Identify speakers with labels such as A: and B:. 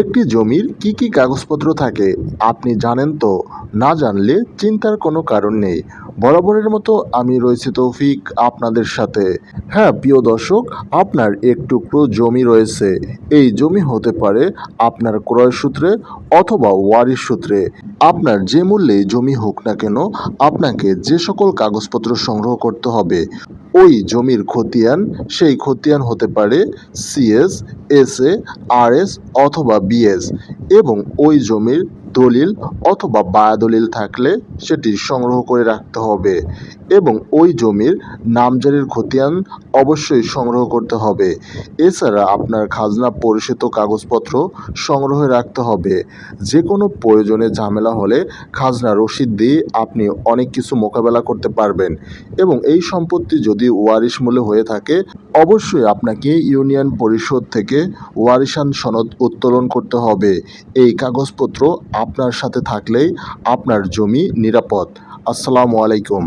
A: একটি জমির কি কি কাগজপত্র থাকে, আপনি জানেন তো? না জানলে চিন্তার কোনো কারণ নেই। বরাবরের মতো আমি রয়েছি তৌফিক আপনাদের সাথে। হ্যাঁ প্রিয় দর্শক, আপনার এক টুকরো জমি রয়েছে। এই জমি হতে পারে আপনার ক্রয় সূত্রে অথবা ওয়ারিশ সূত্রে। আপনার যে মূল্যে জমি হোক না কেন, আপনাকে যে সকল কাগজপত্র সংগ্রহ করতে হবে, ওই জমির খতিয়ান, সেই খতিয়ান হতে পারে CS S A R S অথবা বিএস এবং ওই জমির দলিল অথবা বায়া দলিল থাকলে সেটি সংগ্রহ করে রাখতে হবে এবং ওই জমির নামজারির খতিয়ান অবশ্যই সংগ্রহ করতে হবে। এছাড়া আপনার খাজনা পরিশোধিত কাগজপত্র সংগ্রহে রাখতে হবে। যে কোনো প্রয়োজনে ঝামেলা হলে খাজনা রসিদ দিয়ে আপনি অনেক কিছু মোকাবেলা করতে পারবেন এবং এই সম্পত্তি যদি ওয়ারিশ মূল্যে হয়ে থাকে, অবশ্যই আপনাকে ইউনিয়ন পরিষদ থেকে ওয়ারিশান সনদ উত্তোলন করতে হবে। এই কাগজপত্র আপনার সাথে থাকলেই আপনার জমি নিরাপদ। আসসালামু আলাইকুম।